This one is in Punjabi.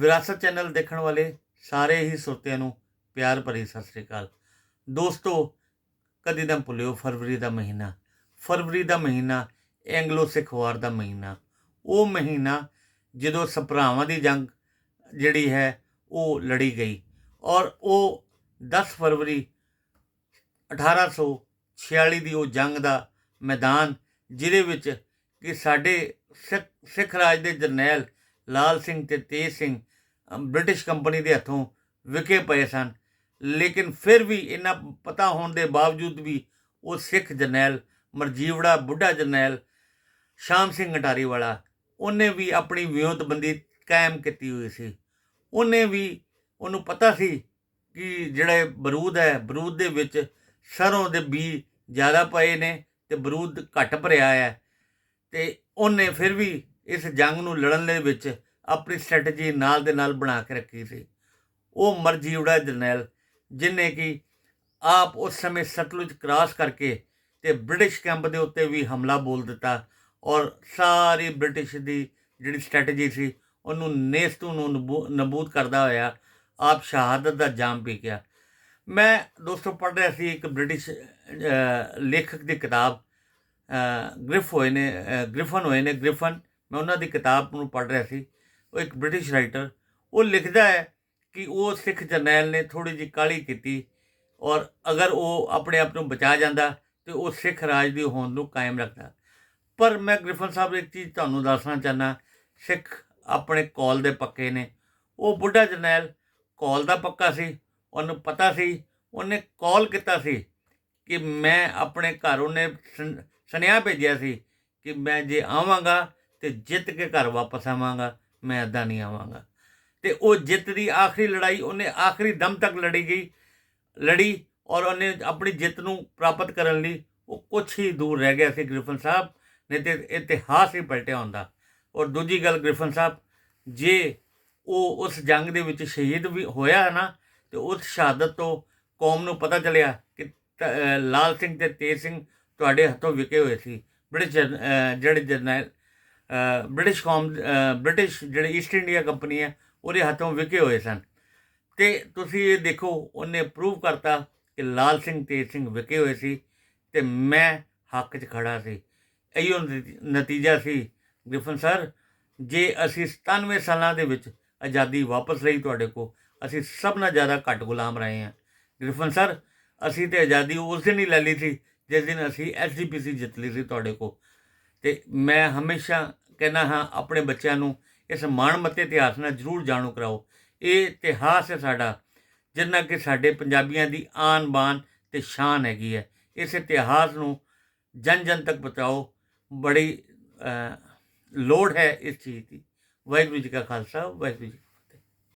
ਵਿਰਾਸਤ ਚੈਨਲ ਦੇਖਣ ਵਾਲੇ ਸਾਰੇ ਹੀ ਸਰੋਤਿਆਂ ਨੂੰ ਪਿਆਰ ਭਰੀ ਸਤਿ ਸ੍ਰੀ ਅਕਾਲ। ਦੋਸਤੋ, ਕਦੀ ਨਾ ਭੁੱਲਿਓ ਫਰਵਰੀ ਦਾ ਮਹੀਨਾ। ਫਰਵਰੀ ਦਾ ਮਹੀਨਾ ਐਂਗਲੋ ਸਿੱਖ ਵਾਰ ਦਾ ਮਹੀਨਾ। ਉਹ ਮਹੀਨਾ ਜਦੋਂ ਸਭਰਾਵਾਂ ਦੀ ਜੰਗ ਜਿਹੜੀ ਹੈ, ਉਹ ਲੜੀ ਗਈ ਔਰ ਉਹ 10 ਫਰਵਰੀ 1846 ਦੀ ਉਹ ਜੰਗ ਦਾ ਮੈਦਾਨ, ਜਿਹਦੇ ਵਿੱਚ ਕਿ ਸਾਡੇ ਸਿੱਖ ਸਿੱਖ ਰਾਜ ਦੇ ਜਰਨੈਲ ਲਾਲ ਸਿੰਘ ਤੇ ਤੇਜ ਸਿੰਘ ਬ੍ਰਿਟਿਸ਼ ਕੰਪਨੀ ਦੇ ਹੱਥੋਂ ਵਿਕੇ ਪਏ ਸਨ। ਲੇਕਿਨ ਫਿਰ ਵੀ ਇਹਨਾਂ ਪਤਾ ਹੋਣ ਦੇ ਬਾਵਜੂਦ ਵੀ ਉਹ ਸਿੱਖ ਜਰਨੈਲ, ਮਰਜੀਵੜਾ ਬੁੱਢਾ ਜਰਨੈਲ ਸ਼ਾਮ ਸਿੰਘ ਅਟਾਰੀ ਵਾਲਾ ਉਹਨੇ ਵੀ ਆਪਣੀ ਵਿਉਂਤਬੰਦੀ ਕਾਇਮ ਕੀਤੀ ਹੋਈ ਸੀ। ਉਹਨੇ ਵੀ, ਉਹਨੂੰ ਪਤਾ ਸੀ ਕਿ ਜਿਹੜਾ ਬਰੂਦ ਹੈ, ਬਰੂਦ ਦੇ ਵਿੱਚ ਸਰੋਂ ਦੇ ਬੀ ਜ਼ਿਆਦਾ ਪਏ ਨੇ ਤੇ ਬਰੂਦ ਘੱਟ ਭਰਿਆ ਹੈ। ਤੇ ਉਹਨੇ ਫਿਰ ਵੀ ਇਸ ਜੰਗ ਨੂੰ ਲੜਨ ਦੇ ਵਿੱਚ ਆਪਣੀ ਸਟ੍ਰੈਟਜੀ ਨਾਲ ਦੇ ਨਾਲ ਬਣਾ ਕੇ ਰੱਖੀ ਸੀ। ਉਹ ਮਰਜ਼ੀ ਉੜਾ ਜਰਨੈਲ, ਜਿਨੇ ਕਿ ਆਪ ਉਸ ਸਮੇਂ ਸਤਲੁਜ ਕ੍ਰਾਸ ਕਰਕੇ ਤੇ ਬ੍ਰਿਟਿਸ਼ ਕੈਂਪ ਦੇ ਉੱਤੇ ਵੀ ਹਮਲਾ ਬੋਲ ਦਿੱਤਾ ਔਰ ਸਾਰੀ ਬ੍ਰਿਟਿਸ਼ ਦੀ ਜਿਹੜੀ ਸਟ੍ਰੈਟਜੀ ਸੀ, ਉਹਨੂੰ ਨੇਸਤੂ ਨੂੰ ਨਬੂ- ਨਬੂਦ ਕਰਦਾ ਹੋਇਆ ਆਪ ਸ਼ਹਾਦਤ ਦਾ ਜਾਮ ਪੀ ਗਿਆ। ਮੈਂ ਦੋਸਤੋ ਪੜ੍ਹ ਰਿਹਾ ਸੀ ਇੱਕ ਬ੍ਰਿਟਿਸ਼ ਲੇਖਕ ਦੀ ਕਿਤਾਬ ਗ੍ਰਿਫ ਹੋਏ ਨੇ ਗ੍ਰਿਫਨ ਹੋਏ ਨੇ, ਗ੍ਰਿਫਨ ਮੈਂ ਉਹਨਾਂ ਦੀ ਕਿਤਾਬ ਨੂੰ ਪੜ੍ਹ ਰਿਹਾ ਸੀ, ਉਹ ਇੱਕ ਬ੍ਰਿਟਿਸ਼ ਰਾਈਟਰ, ਉਹ ਲਿਖਦਾ ਹੈ ਕਿ ਉਹ ਸਿੱਖ ਜਰਨੈਲ ਨੇ ਥੋੜੀ ਜਿਹੀ ਕਾਲੀ ਕੀਤੀ ਔਰ ਅਗਰ ਉਹ ਆਪਣੇ ਆਪ ਨੂੰ ਬਚਾ ਜਾਂਦਾ ਤੇ ਉਹ ਸਿੱਖ ਰਾਜ ਦੀ ਹੋਂਦ ਨੂੰ ਕਾਇਮ ਰੱਖਦਾ। ਪਰ ਮੈਂ ਗ੍ਰਿਫਨ ਸਾਹਿਬ ਇੱਕ ਚੀਜ਼ ਤੁਹਾਨੂੰ ਦੱਸਣਾ ਚਾਹਨਾ ਸਿੱਖ ਆਪਣੇ ਕੌਲ ਦੇ ਪੱਕੇ ਨੇ। ਉਹ ਬੁੱਢਾ ਜਰਨੈਲ ਕੌਲ ਦਾ ਪੱਕਾ ਸੀ, ਉਹਨੂੰ ਪਤਾ ਸੀ, ਉਹਨੇ ਕੌਲ ਕੀਤਾ ਸੀ ਕਿ ਮੈਂ ਆਪਣੇ ਘਰ ਉਹਨੇ ਸੁਨ- ਸੁਨੇਹਾ ਭੇਜਿਆ ਸੀ ਕਿ ਮੈਂ ਜੇ ਆਵਾਂਗਾ ਤੇ ਜਿੱਤ ਕੇ ਘਰ ਵਾਪਸ ਆਵਾਂਗਾ, ਮੈਂ ਅੱਧਾ ਨਹੀਂ ਆਵਾਂਗਾ। ਤੇ ਉਹ ਜਿੱਤ ਦੀ ਆਖਰੀ ਲੜਾਈ, ਉਹਨੇ ਆਖਰੀ ਦਮ ਤੱਕ ਲੜੀ ਗਈ, ਲੜੀ ਔਰ ਉਹਨੇ ਆਪਣੀ ਜਿੱਤ ਨੂੰ ਪ੍ਰਾਪਤ ਕਰਨ ਲਈ ਉਹ ਕੁਛ ਹੀ ਦੂਰ ਰਹਿ ਗਿਆ ਸੀ ਗ੍ਰਿਫਨ ਸਾਹਿਬ। ਨਹੀਂ ਤੇ ਇਤਿਹਾਸ ਹੀ ਪਲਟਿਆ ਹੁੰਦਾ। ਔਰ ਦੂਜੀ ਗੱਲ ਗ੍ਰਿਫਨ ਸਾਹਿਬ, ਜੇ ਉਹ ਉਸ ਜੰਗ ਦੇ ਵਿੱਚ ਸ਼ਹੀਦ ਵੀ ਹੋਇਆ ਹੈ ਨਾ, ਤੇ ਉਸ ਸ਼ਹਾਦਤ ਤੋਂ ਕੌਮ ਨੂੰ ਪਤਾ ਚੱਲਿਆ ਕਿ ਲਾਲ ਸਿੰਘ ਤੇ ਤੇਜ ਸਿੰਘ ਤੁਹਾਡੇ ਹੱਥੋਂ ਵਿਕੇ ਹੋਏ ਸੀ। ਬ੍ਰਿਟਿਸ਼ ਜਰ- ਜਿਹੜੇ ਜਰਨੈਲ ਬ੍ਰਿਟਿਸ਼ ਕੌਮ ਬ੍ਰਿਟਿਸ਼ ਜਿਹੜੇ ਈਸਟ ਇੰਡੀਆ ਕੰਪਨੀ ਹੈ, ਉਹਦੇ ਹੱਥੋਂ ਵਿਕੇ ਹੋਏ ਸਨ। ਤੇ ਤੁਸੀਂ ਇਹ ਦੇਖੋ, ਉਹਨੇ ਪ੍ਰੂਵ ਕਰਤਾ ਕਿ ਲਾਲ ਸਿੰਘ, ਤੇਜ ਸਿੰਘ ਵਿਕੇ ਹੋਏ ਸੀ ਤੇ ਮੈਂ ਹੱਕ 'ਚ ਖੜਾ ਸੀ। ਇਹੋ ਨਤੀ- ਨਤੀਜਾ ਸੀ ਗ੍ਰਿਫਨ ਸਰ, ਜੇ ਅਸੀਂ 97 ਸਾਲਾਂ ਦੇ ਵਿੱਚ ਆਜ਼ਾਦੀ ਵਾਪਸ ਲਈ ਤੁਹਾਡੇ ਕੋ ਅਸੀਂ ਸਭ ਨਾਲ ਜ਼ਿਆਦਾ ਘੱਟ ਗੁਲਾਮ ਰਹੇ ਹਾਂ। ਗ੍ਰਿਫਨ ਸਰ, ਅਸੀਂ ਤੇ ਆਜ਼ਾਦੀ ਉਸ ਦਿਨ ਹੀ ਲੈ ਲਈ ਸੀ, ਜਿਸ ਦਿਨ ਅਸੀਂ ਐਸਜੀਪੀਸੀ ਜਿੱਤ ਲਈ ਸੀ ਤੁਹਾਡੇ ਕੋ ਤੇ ਮੈਂ ਹਮੇਸ਼ਾ ਕਹਿੰਦਾ ਹਾਂ ਆਪਣੇ ਬੱਚਿਆਂ ਨੂੰ, ਇਸ ਮਾਣਮੱਤੇ ਇਤਿਹਾਸ ਨਾਲ ਜ਼ਰੂਰ ਜਾਣੂ ਕਰਾਓ। ਇਹ ਇਤਿਹਾਸ ਹੈ ਸਾਡਾ, ਜਿੰਨਾ ਕਿ ਸਾਡੇ ਪੰਜਾਬੀਆਂ ਦੀ ਆਨ ਬਾਨ ਤੇ ਸ਼ਾਨ ਹੈਗੀ ਹੈ। ਇਸ ਇਤਿਹਾਸ ਨੂੰ ਜਨ ਜਨ ਤੱਕ ਪਹੁੰਚਾਓ। ਬੜੀ ਲੋੜ ਹੈ ਇਸ ਚੀਜ਼ ਦੀ। ਵਾਹਿਗੁਰੂ ਜੀ ਕਾ ਖਾਲਸਾ, ਵਾਹਿਗੁਰੂ ਜੀ